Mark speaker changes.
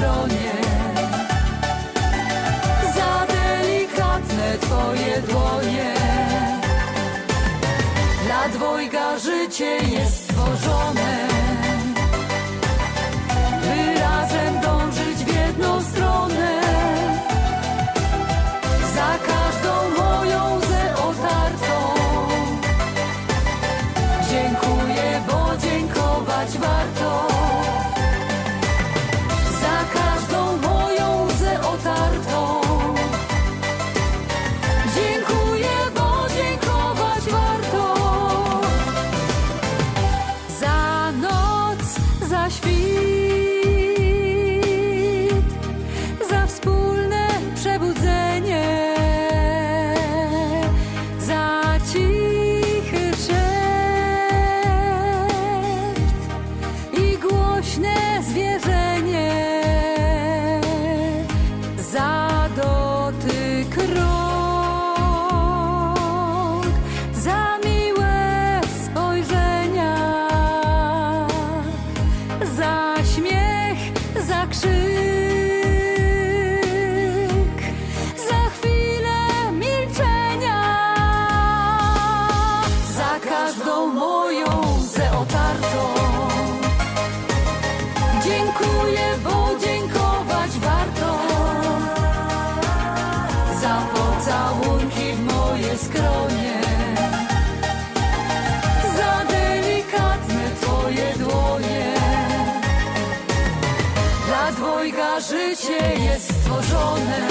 Speaker 1: stronie Za delikatne twoje dłonie. Dla dwojga życie jest stworzone. 你。każdą moją łzę otartą. Dziękuję, bo dziękować warto za pocałunki w moje skronie. Za delikatne twoje dłonie. Dla dwojga życie jest stworzone.